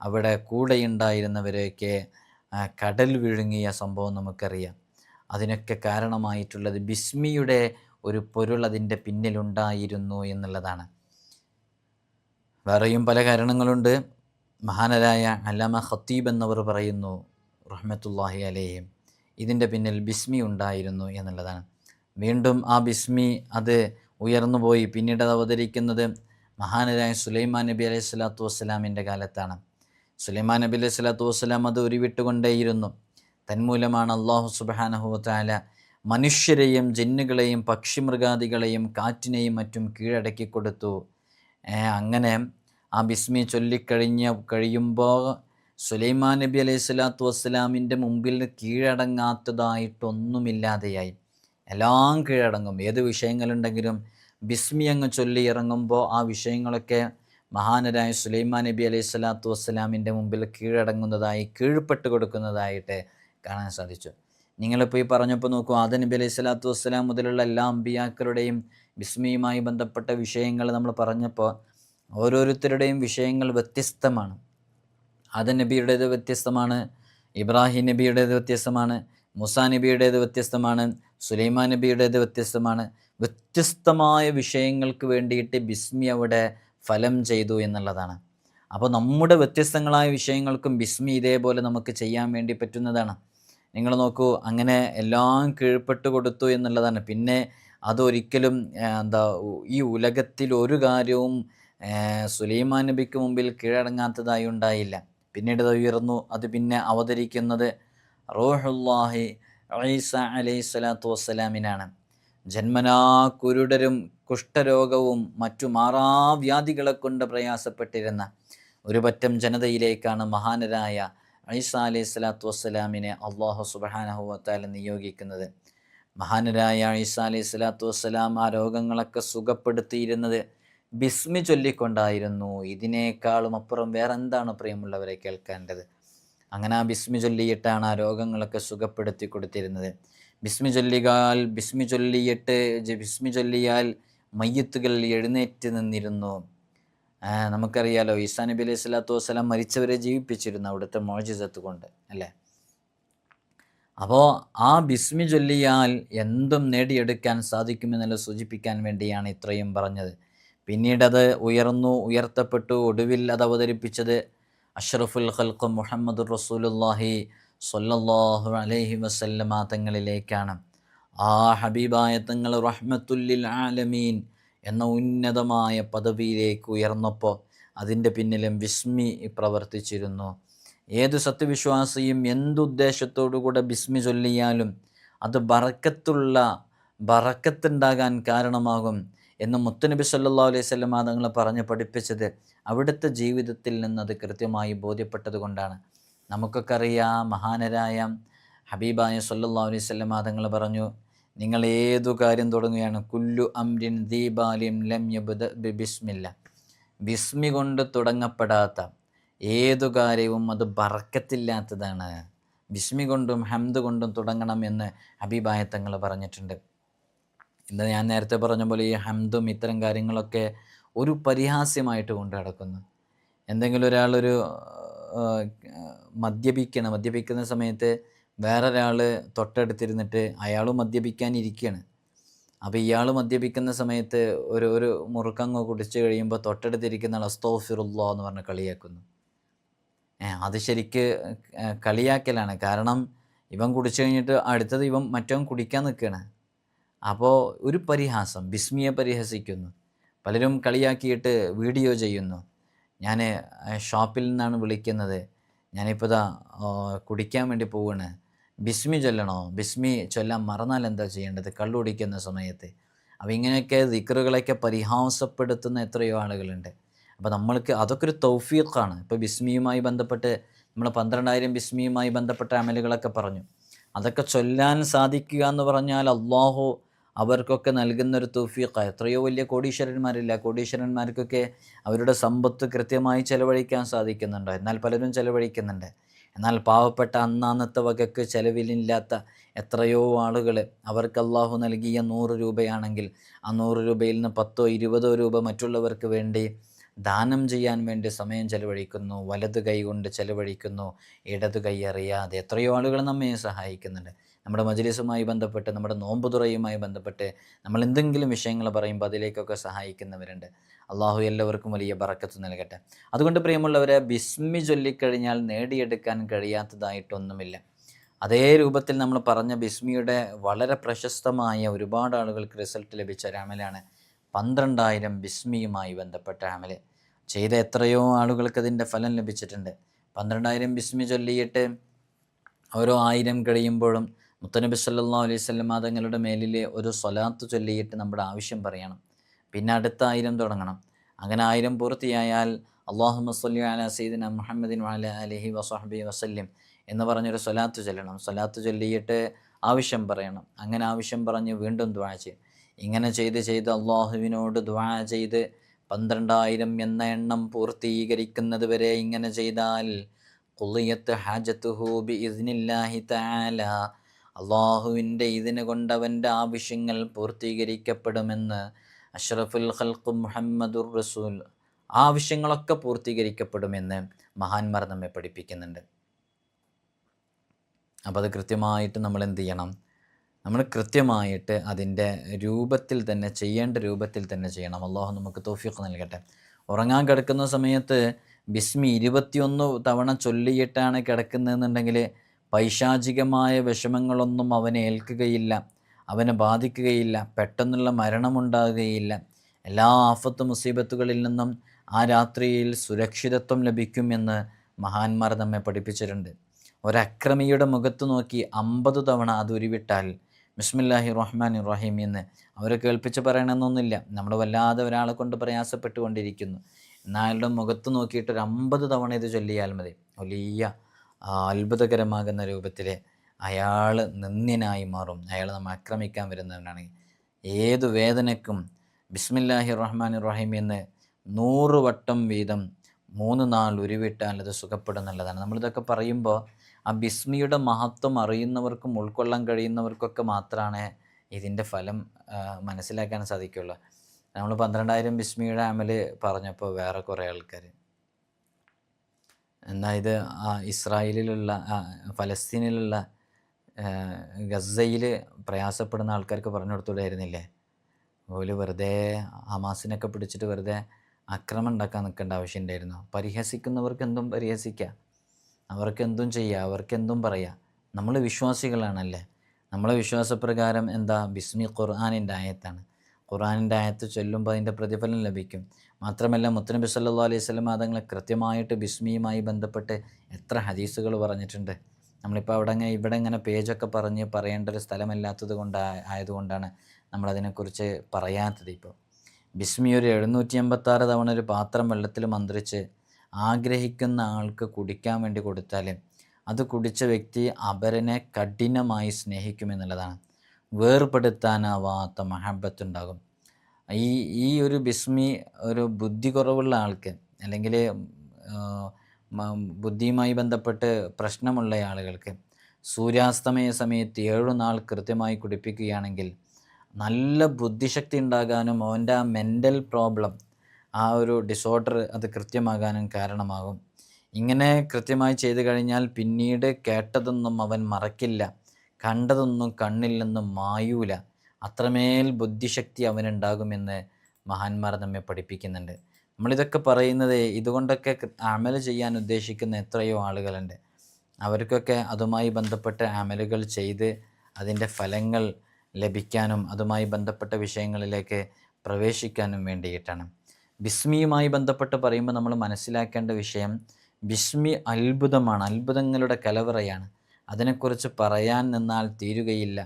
അവിടെ കൂടെയുണ്ടായിരുന്നവരെയൊക്കെ കടൽ വിഴുങ്ങിയ സംഭവം നമുക്കറിയാം. അതിനൊക്കെ കാരണമായിട്ടുള്ളത് ബിസ്മിയുടെ ഒരു പൊരുൾ അതിന്റെ പിന്നിലുണ്ടായിരുന്നു എന്നുള്ളതാണ്. വേറെയും പല കാരണങ്ങളുണ്ട്. മഹാനരായ അല്ലാമ ഖത്തീബ് എന്നവർ പറയുന്നു റഹ്മത്തുല്ലാഹി അലേയും ഇതിന്റെ പിന്നിൽ ബിസ്മി ഉണ്ടായിരുന്നു എന്നുള്ളതാണ്. വീണ്ടും ആ ബിസ്മി അത് ഉയർന്നുപോയി പിന്നീട് അത് അവതരിക്കുന്നത് മഹാനരായ സുലൈമാൻ നബി അലൈഹി സ്വലാത്തു വസ്സലാമിന്റെ കാലത്താണ്. സുലൈമാൻ നബി അലൈഹി സ്വലാത്തു വസ്സലാം അത് ഉരുവിട്ടുകൊണ്ടേയിരുന്നു. തന്മൂലമാണ് അള്ളാഹു സുബാനഹുവത്താല മനുഷ്യരെയും ജിന്നുകളെയും പക്ഷിമൃഗാദികളെയും കാറ്റിനെയും മറ്റും കീഴടക്കി കൊടുത്തു. അങ്ങനെ ആ ബിസ്മി ചൊല്ലിക്കഴിഞ്ഞ കഴിയുമ്പോൾ സുലൈമാൻ നബി അലൈഹി സ്വലാത്തു വസ്സലാമിന്റെ മുമ്പിൽ കീഴടങ്ങാത്തതായിട്ടൊന്നുമില്ലാതെയായി. എല്ലാം കീഴടങ്ങും. ഏത് വിഷയങ്ങളുണ്ടെങ്കിലും ബിസ്മി അങ്ങ് ചൊല്ലി ഇറങ്ങുമ്പോൾ ആ വിഷയങ്ങളൊക്കെ മഹാനരായ സുലൈമാൻ നബി അലൈഹി സ്വലാത്തു വസ്സലാമിന്റെ മുമ്പിൽ കീഴടങ്ങുന്നതായി കീഴ്പ്പെട്ട് കൊടുക്കുന്നതായിട്ട് കാണാൻ സാധിച്ചു. നിങ്ങളിപ്പോൾ ഈ പറഞ്ഞപ്പോൾ നോക്കൂ ആദ നബി അലൈഹി സ്വലാത്തു വസ്സലാം മുതലുള്ള എല്ലാ അമ്പിയാക്കളുടെയും ബിസ്മിയുമായി ബന്ധപ്പെട്ട വിഷയങ്ങൾ നമ്മൾ പറഞ്ഞപ്പോൾ ഓരോരുത്തരുടെയും വിഷയങ്ങൾ വ്യത്യസ്തമാണ്. ആദ നബിയുടേത് വ്യത്യസ്തമാണ് ഇബ്രാഹിം നബിയുടേത് വ്യത്യസ്തമാണ് മുസാ നബിയുടേത് വ്യത്യസ്തമാണ് സുലൈമാൻ നബിയുടേത് വ്യത്യസ്തമാണ്. വ്യത്യസ്തമായ വിഷയങ്ങൾക്ക് വേണ്ടിയിട്ട് ബിസ്മി അവിടെ ഫലം ചെയ്തു എന്നുള്ളതാണ്. അപ്പോൾ നമ്മുടെ വ്യത്യസ്തങ്ങളായ വിഷയങ്ങൾക്കും ബിസ്മി ഇതേപോലെ നമുക്ക് ചെയ്യാൻ വേണ്ടി പറ്റുന്നതാണ്. നിങ്ങൾ നോക്കൂ അങ്ങനെ എല്ലാം കീഴ്പ്പെട്ട് കൊടുത്തു എന്നുള്ളതാണ്. പിന്നെ അതൊരിക്കലും എന്താ ഈ ഉലകത്തിൽ ഒരു കാര്യവും സുലൈമാൻ നബിക്ക് മുമ്പിൽ കീഴടങ്ങാത്തതായി ഉണ്ടായില്ല. പിന്നീട് അത് ഉയർന്നു. അത് പിന്നെ അവതരിക്കുന്നത് റോഹുല്ലാഹി ഈസ അലൈഹി സ്വലാത്തു വസ്സലാമിനാണ്. ജന്മനാ കുരുടരും കുഷ്ഠരോഗവും മറ്റു മാറാവ്യാധികളെ കൊണ്ട് പ്രയാസപ്പെട്ടിരുന്ന ഒരുപറ്റം ജനതയിലേക്കാണ് മഹാനരായ ഐസ അലൈഹി സ്വലാത്തു വസ്സലാമിനെ അള്ളാഹു സുബാനഹുവത്താല നിയോഗിക്കുന്നത്. മഹാനരായ ഐസ അലൈഹി സ്വലാത്തു വസ്സലാം ആ രോഗങ്ങളൊക്കെ സുഖപ്പെടുത്തിയിരുന്നത് ബിസ്മി ചൊല്ലിക്കൊണ്ടായിരുന്നു. ഇതിനേക്കാളും അപ്പുറം വേറെ എന്താണ് പ്രിയമുള്ളവരെ കേൾക്കേണ്ടത്? അങ്ങനെ ആ ബിസ്മി ചൊല്ലിയിട്ടാണ് ആ രോഗങ്ങളൊക്കെ സുഖപ്പെടുത്തി കൊടുത്തിരുന്നത്. ബിസ്മി ചൊല്ലിയാൽ ബിസ്മി ചൊല്ലിയിട്ട് ബിസ്മി ചൊല്ലിയാൽ മയ്യത്തുകൾ എഴുന്നേറ്റ് നിന്നിരുന്നു. നമുക്കറിയാലോ ഈസാ നബി അലൈഹി സ്വലാത്തു വസ്സലാം മരിച്ചവരെ ജീവിപ്പിച്ചിരുന്നു അവിടുത്തെ മോജിസത്ത് കൊണ്ട് അല്ലേ? അപ്പോൾ ആ ബിസ്മി ചൊല്ലിയാൽ എന്തും നേടിയെടുക്കാൻ സാധിക്കുമെന്നുള്ള സൂചിപ്പിക്കാൻ വേണ്ടിയാണ് ഇത്രയും പറഞ്ഞത്. പിന്നീടത് ഉയർന്നു ഉയർത്തപ്പെട്ടു ഒടുവിൽ അത് അവതരിപ്പിച്ചത് അഷ്റഫുൽ ഖൽഖ് മുഹമ്മദ് റസൂലുല്ലാഹി സൊല്ലാഹു അലൈഹി വസല്ലമ തങ്ങളിലേക്കാണ്. ആ ഹബീബായ തങ്ങൾ റഹ്മത്തുല്ലിൽ ആലമീൻ എന്ന ഉന്നതമായ പദവിയിലേക്ക് ഉയർന്നപ്പോൾ അതിന്റെ പിന്നിലും വിസ്മി പ്രവർത്തിച്ചിരുന്നു. ഏത് സത്യവിശ്വാസിയും എന്തുദ്ദേശത്തോടുകൂടെ ബിസ്മി ചൊല്ലിയാലും അത് ബറക്കത്തുള്ള ബറക്കത്തുണ്ടാകാൻ കാരണമാകും എന്ന് മുത്തനബി സല്ലാ അലൈഹി സ്വലം തങ്ങൾ പറഞ്ഞ് പഠിപ്പിച്ചത് അവിടുത്തെ ജീവിതത്തിൽ നിന്നത് കൃത്യമായി ബോധ്യപ്പെട്ടത് കൊണ്ടാണ് നമുക്കൊക്കെ അറിയാം മഹാനരായ ഹബീബായ സല്ലാ അലൈഹി സ്വല്ലം തങ്ങൾ പറഞ്ഞു നിങ്ങൾ ഏതു കാര്യം തുടങ്ങുകയാണ്? കുല്ലു അംരിൻ ദീപാലിം ലം യബുദ ബിസ്മില്ല. ബിസ്മി കൊണ്ട് തുടങ്ങപ്പെടാത്ത ഏതു കാര്യവും അത് ബറക്കത്തില്ലാത്തതാണ്. ബിസ്മി കൊണ്ടും ഹംദ് കൊണ്ടും തുടങ്ങണം എന്ന് ഹബീബായ തങ്ങൾ പറഞ്ഞിട്ടുണ്ട്. ഇന്ന് ഞാൻ നേരത്തെ പറഞ്ഞ പോലെ ഈ ഹംദും ഇത്തരം കാര്യങ്ങളൊക്കെ ഒരു പരിഹാസ്യമായിട്ട് കൊണ്ട് നടക്കുന്നു. എന്തെങ്കിലും ഒരാളൊരു മദ്യപിക്കണം. മദ്യപിക്കുന്ന സമയത്ത് വേറൊരാൾ തൊട്ടടുത്തിരുന്നിട്ട് അയാളും മദ്യപിക്കാനിരിക്കുകയാണ് അപ്പോൾ ഇയാൾ മദ്യപിക്കുന്ന സമയത്ത് ഒരു ഒരു മുറുക്കങ്ങ് കുടിച്ചു കഴിയുമ്പോൾ തൊട്ടടുത്തിരിക്കുന്ന ആൾ അസ്തോഫിറുല്ലോ എന്ന് പറഞ്ഞ് കളിയാക്കുന്നു. അത് ശരിക്ക് കളിയാക്കലാണ്. കാരണം ഇവൻ കുടിച്ചു കഴിഞ്ഞിട്ട് അടുത്തത് ഇവൻ മറ്റവൻ കുടിക്കാൻ നിൽക്കുകയാണ് അപ്പോൾ ഒരു പരിഹാസം ബിസ്മിയെ പരിഹസിക്കുന്നു. പലരും കളിയാക്കിയിട്ട് വീഡിയോ ചെയ്യുന്നു. ഞാൻ ഷോപ്പിൽ നിന്നാണ് വിളിക്കുന്നത്. ഞാനിപ്പോൾ ഇതാ കുടിക്കാൻ വേണ്ടി പോവുകയാണ് ബിസ്മി ചൊല്ലണോ? ബിസ്മി ചൊല്ലാൻ മറന്നാൽ എന്താ ചെയ്യേണ്ടത്? കള്ളുടിക്കുന്ന സമയത്ത്. അപ്പോൾ ഇങ്ങനെയൊക്കെ ദിക്കറുകളൊക്കെ പരിഹാസപ്പെടുത്തുന്ന എത്രയോ ആളുകളുണ്ട്. അപ്പോൾ നമ്മൾക്ക് അതൊക്കെ ഒരു തൗഫീഖാണ്. ഇപ്പോൾ ബിസ്മിയുമായി ബന്ധപ്പെട്ട് നമ്മൾ പന്ത്രണ്ടായിരം ബിസ്മിയുമായി ബന്ധപ്പെട്ട അമലുകളൊക്കെ പറഞ്ഞു. അതൊക്കെ ചൊല്ലാൻ സാധിക്കുക എന്ന് പറഞ്ഞാൽ അള്ളാഹു അവർക്കൊക്കെ നൽകുന്നൊരു തൗഫീഖ. എത്രയോ വലിയ കോടീശ്വരന്മാരില്ല? കോടീശ്വരന്മാർക്കൊക്കെ അവരുടെ സമ്പത്ത് കൃത്യമായി ചെലവഴിക്കാൻ സാധിക്കുന്നുണ്ടോ. എന്നാൽ പലരും ചെലവഴിക്കുന്നുണ്ട്. എന്നാൽ പാവപ്പെട്ട അന്നാന്നത്തെ വകക്ക് ചെലവിലില്ലാത്ത എത്രയോ ആളുകൾ അവർക്ക് അള്ളാഹു നൽകിയ നൂറ് രൂപയാണെങ്കിൽ ആ നൂറ് രൂപയിൽ നിന്ന് പത്തോ ഇരുപതോ രൂപ മറ്റുള്ളവർക്ക് വേണ്ടി ദാനം ചെയ്യാൻ വേണ്ടി സമയം ചെലവഴിക്കുന്നു വലത് കൈ കൊണ്ട് ചെലവഴിക്കുന്നു ഇടത് കൈ അറിയാതെ എത്രയോ ആളുകൾ നമ്മെ സഹായിക്കുന്നുണ്ട്. നമ്മുടെ മജ്ലിസുമായി ബന്ധപ്പെട്ട് നമ്മുടെ നോമ്പുതുറയുമായി ബന്ധപ്പെട്ട് നമ്മൾ എന്തെങ്കിലും വിഷയങ്ങൾ പറയുമ്പോൾ അതിലേക്കൊക്കെ സഹായിക്കുന്നവരുണ്ട്. അള്ളാഹു എല്ലാവർക്കും വലിയ ബറക്കത്ത് നൽകട്ടെ. അതുകൊണ്ട് പ്രിയമുള്ളവരെ ബിസ്മി ചൊല്ലിക്കഴിഞ്ഞാൽ നേടിയെടുക്കാൻ കഴിയാത്തതായിട്ടൊന്നുമില്ല. അതേ രൂപത്തിൽ നമ്മൾ പറഞ്ഞ ബിസ്മിയുടെ വളരെ പ്രശസ്തമായ ഒരുപാട് ആളുകൾക്ക് റിസൾട്ട് ലഭിച്ച ഒരു അമലാണ്. പന്ത്രണ്ടായിരം ബിസ്മിയുമായി ബന്ധപ്പെട്ട അമൽ. ചെയ്ത എത്രയോ ആളുകൾക്ക് അതിന്റെ ഫലം ലഭിച്ചിട്ടുണ്ട്. പന്ത്രണ്ടായിരം ബിസ്മി ചൊല്ലിയിട്ട് ഓരോ ആയിരം കഴിയുമ്പോഴും മുത്തനബി സല്ലാ അലൈഹി സ്വലം തങ്ങളുടെ മേലിലെ ഒരു സ്വലാത്ത് ചൊല്ലിയിട്ട് നമ്മുടെ ആവശ്യം പറയണം. പിന്നെ അടുത്ത ആയിരം തുടങ്ങണം. അങ്ങനെ ആയിരം പൂർത്തിയായാൽ അള്ളാഹു മസ്ലി അല സീദിന മുഹമ്മദിൻ വാല അലഹി വസ്ഹബി വസല്ലിം എന്ന് പറഞ്ഞൊരു സ്വലാത്ത് ചൊല്ലണം. സ്വലാത്ത് ചൊല്ലിയിട്ട് ആവശ്യം പറയണം. അങ്ങനെ ആവശ്യം പറഞ്ഞ് വീണ്ടും ദ്വാ ചെയ്യും. ഇങ്ങനെ ചെയ്ത് ചെയ്ത് അള്ളാഹുവിനോട് ദ്വാ ചെയ്ത് പന്ത്രണ്ടായിരം എന്ന എണ്ണം പൂർത്തീകരിക്കുന്നത് വരെ ഇങ്ങനെ ചെയ്താൽ കുളിയത്ത് ഹാജത്തുഹു ബി ഇസ്നില്ലാഹി തആല അള്ളാഹുവിന്റെ ഇതിന് കൊണ്ടവന്റെ ആവശ്യങ്ങൾ പൂർത്തീകരിക്കപ്പെടുമെന്ന് അഷ്റഫുൽ ഖൽഖ് മുഹമ്മദുർ റസൂൽ ആവശ്യങ്ങളൊക്കെ പൂർത്തീകരിക്കപ്പെടുമെന്ന് മഹാന്മാർ നമ്മെ പഠിപ്പിക്കുന്നുണ്ട്. അപ്പോൾ അത് കൃത്യമായിട്ട് നമ്മൾ എന്ത് ചെയ്യണം? നമ്മൾ കൃത്യമായിട്ട് അതിന്റെ രൂപത്തിൽ തന്നെ ചെയ്യേണ്ട രൂപത്തിൽ തന്നെ ചെയ്യണം. അള്ളാഹു നമുക്ക് തോഫിയൊക്കെ നൽകട്ടെ. ഉറങ്ങാൻ കിടക്കുന്ന സമയത്ത് ബിസ്മി ഇരുപത്തിയൊന്ന് തവണ ചൊല്ലിയിട്ടാണ് കിടക്കുന്നതെന്നുണ്ടെങ്കിൽ പൈശാചികമായ വിഷമങ്ങളൊന്നും അവനെ ഏൽക്കുകയില്ല അവനെ ബാധിക്കുകയില്ല പെട്ടെന്നുള്ള മരണമുണ്ടാകുകയില്ല. എല്ലാ ആഫത്ത് മുസീബത്തുകളിൽ നിന്നും ആ രാത്രിയിൽ സുരക്ഷിതത്വം ലഭിക്കുമെന്ന് മഹാന്മാർ നമ്മെ പഠിപ്പിച്ചിട്ടുണ്ട്. ഒരക്രമിയുടെ മുഖത്ത് നോക്കി അമ്പത് തവണ അത് ഉരുവിട്ടാൽ ബിസ്മില്ലാഹി റഹ്മാൻ ഇറഹീം എന്ന് അവരെ കേൾപ്പിച്ച് പറയണമെന്നൊന്നുമില്ല. നമ്മൾ വല്ലാതെ ഒരാളെ കൊണ്ട് പ്രയാസപ്പെട്ടുകൊണ്ടിരിക്കുന്നു. എന്നാലും മുഖത്ത് നോക്കിയിട്ട് ഒരു അമ്പത് തവണ ഇത് ചൊല്ലിയാൽ മതി. വലിയ അത്ഭുതകരമാകുന്ന രൂപത്തിൽ അയാൾ നിന്ദ്യനായി മാറും. അയാൾ നമ്മൾ ആക്രമിക്കാൻ വരുന്നവനാണ്. ഏതു വേദനക്കും ബിസ്മില്ലാഹി റഹ്മാൻ റഹീം എന്ന് നൂറ് വട്ടം വീതം മൂന്ന് നാൾ ഉരുവിട്ടാൽ അത് സുഖപ്പെടുന്നുള്ളതാണ് നമ്മളിതൊക്കെ പറയുമ്പോൾ ആ ബിസ്മിയുടെ മഹത്വം അറിയുന്നവർക്കും ഉൾക്കൊള്ളാൻ കഴിയുന്നവർക്കൊക്കെ മാത്രമാണ് ഇതിന്റെ ഫലം മനസ്സിലാക്കാൻ സാധിക്കുള്ളൂ. നമ്മൾ പന്ത്രണ്ടായിരം ബിസ്മിയുടെ അമൽ പറഞ്ഞപ്പോൾ വേറെ കുറേ ആൾക്കാർ ആ ഇസ്രായേലിലുള്ള ഫലസ്തീനിലുള്ള ഗസയിൽ പ്രയാസപ്പെടുന്ന ആൾക്കാർക്ക് പറഞ്ഞു കൊടുത്തുകൂടായിരുന്നില്ലേ? ഓൽ വെറുതെ ഹമാസിനൊക്കെ പിടിച്ചിട്ട് വെറുതെ അക്രമം ഉണ്ടാക്കാൻ നിൽക്കേണ്ട ആവശ്യമുണ്ടായിരുന്നു. പരിഹസിക്കുന്നവർക്ക് എന്തും പരിഹസിക്കാം. അവർക്ക് എന്തും ചെയ്യാം. അവർക്ക് എന്തും പറയാം. നമ്മൾ വിശ്വാസികളാണല്ലേ? നമ്മളെ വിശ്വാസപ്രകാരം എന്താ? ബിസ്മി ഖുർആാനിന്റെ ആയത്താണ്. ഖുർആാനിന്റെ ആയത്ത് ചൊല്ലുമ്പോൾ അതിന്റെ പ്രതിഫലം ലഭിക്കും. മാത്രമല്ല മുത്തനബി സല്ലാ അലൈഹി സ്വലം അതങ്ങൾ കൃത്യമായിട്ട് ബിസ്മിയുമായി ബന്ധപ്പെട്ട് എത്ര ഹദീസുകൾ പറഞ്ഞിട്ടുണ്ട്. നമ്മളിപ്പോൾ അവിടെ ഇങ്ങനെ ഇവിടെ ഇങ്ങനെ പേജൊക്കെ പറഞ്ഞ് പറയേണ്ട ഒരു സ്ഥലമല്ലാത്തത് കൊണ്ട് ആയതുകൊണ്ടാണ് നമ്മളതിനെക്കുറിച്ച് പറയാത്തത് ഇപ്പോൾ. ബിസ്മി ഒരു എഴുന്നൂറ്റി എൺപത്താറ് തവണ ഒരു പാത്രം വെള്ളത്തിൽ മന്ത്രിച്ച് ആഗ്രഹിക്കുന്ന ആൾക്ക് കുടിക്കാൻ വേണ്ടി കൊടുത്താൽ അത് കുടിച്ച വ്യക്തി അപരനെ കഠിനമായി സ്നേഹിക്കുമെന്നുള്ളതാണ് വേർപെടുത്താനാവാത്ത മഹബത്തുണ്ടാകും. ഈ ഈ ഒരു ബിസ്മി ഒരു ബുദ്ധി കുറവുള്ള ആൾക്ക് അല്ലെങ്കിൽ ബുദ്ധിയുമായി ബന്ധപ്പെട്ട് പ്രശ്നമുള്ള ആളുകൾക്ക് സൂര്യാസ്തമയ സമയത്ത് ഏഴു നാൾ കൃത്യമായി കുടിപ്പിക്കുകയാണെങ്കിൽ നല്ല ബുദ്ധിശക്തി ഉണ്ടാകാനും അവന്റെ ആ മെന്റൽ പ്രോബ്ലം ആ ഒരു ഡിസോർഡർ അത് കൃത്യമാകാനും കാരണമാകും. ഇങ്ങനെ കൃത്യമായി ചെയ്തു കഴിഞ്ഞാൽ പിന്നീട് കേട്ടതൊന്നും അവൻ മറക്കില്ല. കണ്ടതൊന്നും കണ്ണിൽ നിന്നും മായൂല. അത്രമേൽ ബുദ്ധിശക്തി അവനുണ്ടാകുമെന്ന് മഹാന്മാർ നമ്മെ പഠിപ്പിക്കുന്നുണ്ട്. നമ്മളിതൊക്കെ പറയുന്നത് ഇതുകൊണ്ടൊക്കെ അമൽ ചെയ്യാൻ ഉദ്ദേശിക്കുന്ന എത്രയോ ആളുകളുണ്ട്. അവർക്കൊക്കെ അതുമായി ബന്ധപ്പെട്ട അമലുകൾ ചെയ്ത് അതിന്റെ ഫലങ്ങൾ ലഭിക്കാനും അതുമായി ബന്ധപ്പെട്ട വിഷയങ്ങളിലേക്ക് പ്രവേശിക്കാനും വേണ്ടിയിട്ടാണ്. ബിസ്മിയുമായി ബന്ധപ്പെട്ട് പറയുമ്പോൾ നമ്മൾ മനസ്സിലാക്കേണ്ട വിഷയം ബിസ്മി അത്ഭുതമാണ്. അത്ഭുതങ്ങളുടെ കലവറയാണ്. അതിനെക്കുറിച്ച് പറയാൻ നിന്നാൽ തീരുകയില്ല.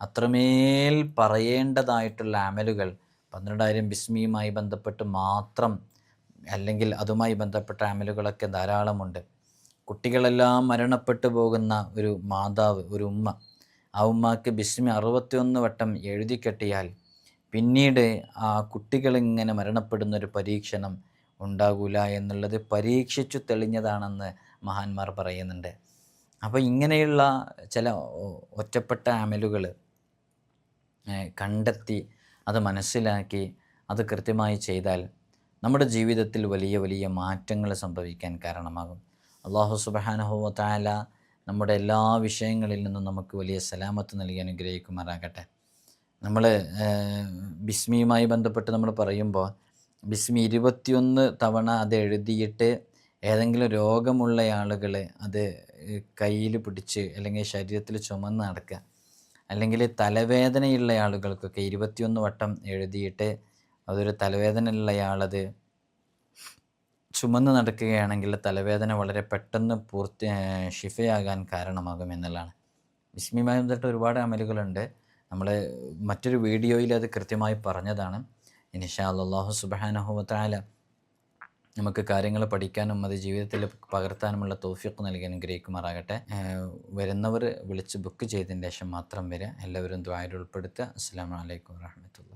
അത്രമേൽ പറയേണ്ടതായിട്ടുള്ള അമലുകൾ പന്ത്രണ്ടായിരം ബിസ്മിയുമായി ബന്ധപ്പെട്ട് മാത്രം അല്ലെങ്കിൽ അതുമായി ബന്ധപ്പെട്ട അമലുകളൊക്കെ ധാരാളമുണ്ട്. കുട്ടികളെല്ലാം മരണപ്പെട്ടു പോകുന്ന ഒരു മാതാവ് ഒരു ഉമ്മ ആ ഉമ്മക്ക് ബിസ്മി അറുപത്തിയൊന്ന് വട്ടം എഴുതി കെട്ടിയാൽ പിന്നീട് ആ കുട്ടികളിങ്ങനെ മരണപ്പെടുന്നൊരു പരീക്ഷണം ഉണ്ടാകൂല എന്നുള്ളത് പരീക്ഷിച്ചു തെളിഞ്ഞതാണെന്ന് മഹാന്മാർ പറയുന്നുണ്ട്. അപ്പോൾ ഇങ്ങനെയുള്ള ചില ഒറ്റപ്പെട്ട അമലുകൾ കണ്ടെത്തി അത് മനസ്സിലാക്കി അത് കൃത്യമായി ചെയ്താൽ നമ്മുടെ ജീവിതത്തിൽ വലിയ വലിയ മാറ്റങ്ങൾ സംഭവിക്കാൻ കാരണമാകും. അള്ളാഹു സുബാനഹുവല നമ്മുടെ എല്ലാ വിഷയങ്ങളിൽ നിന്നും നമുക്ക് വലിയ സലാമത്ത് നൽകി അനുഗ്രഹിക്കുമാറാകട്ടെ. നമ്മൾ ബിസ്മിയുമായി ബന്ധപ്പെട്ട് നമ്മൾ പറയുമ്പോൾ ബിസ്മി ഇരുപത്തിയൊന്ന് തവണ അത് എഴുതിയിട്ട് ഏതെങ്കിലും രോഗമുള്ള ആളുകൾ അത് കയ്യിൽ പിടിച്ച് അല്ലെങ്കിൽ ശരീരത്തിൽ ചുമന്ന് നടക്കുക. അല്ലെങ്കിൽ തലവേദനയുള്ള ആളുകൾക്കൊക്കെ ഇരുപത്തിയൊന്ന് വട്ടം എഴുതിയിട്ട് അതൊരു തലവേദനയുള്ള ആളത് ചുമന്ന് നടക്കുകയാണെങ്കിൽ തലവേദന വളരെ പെട്ടെന്ന് പൂർത്തി ഷിഫയാകാൻ കാരണമാകും എന്നുള്ളതാണ്. വിസ്മിയുമായി തൊട്ട് ഒരുപാട് അമലുകളുണ്ട്. നമ്മൾ മറ്റൊരു വീഡിയോയിൽ അത് കൃത്യമായി പറഞ്ഞതാണ്. ഇനിഷാ അള്ളാഹു സുബാനഹുവത്താല നമുക്ക് കാര്യങ്ങൾ പഠിക്കാനും അത് ജീവിതത്തിൽ പകർത്താനുമുള്ള തോഫിക്ക് നൽകി അനുഗ്രഹിക്കുമാറാകട്ടെ. ഏഹ് വരുന്നവർ വിളിച്ച് ബുക്ക് ചെയ്തതിന് ശേഷം മാത്രം വരിക. എല്ലാവരും ദ്വായിൽ ഉൾപ്പെടുത്തുക. അസ്സാം വലൈക്കും വാഹമത്തുള്ള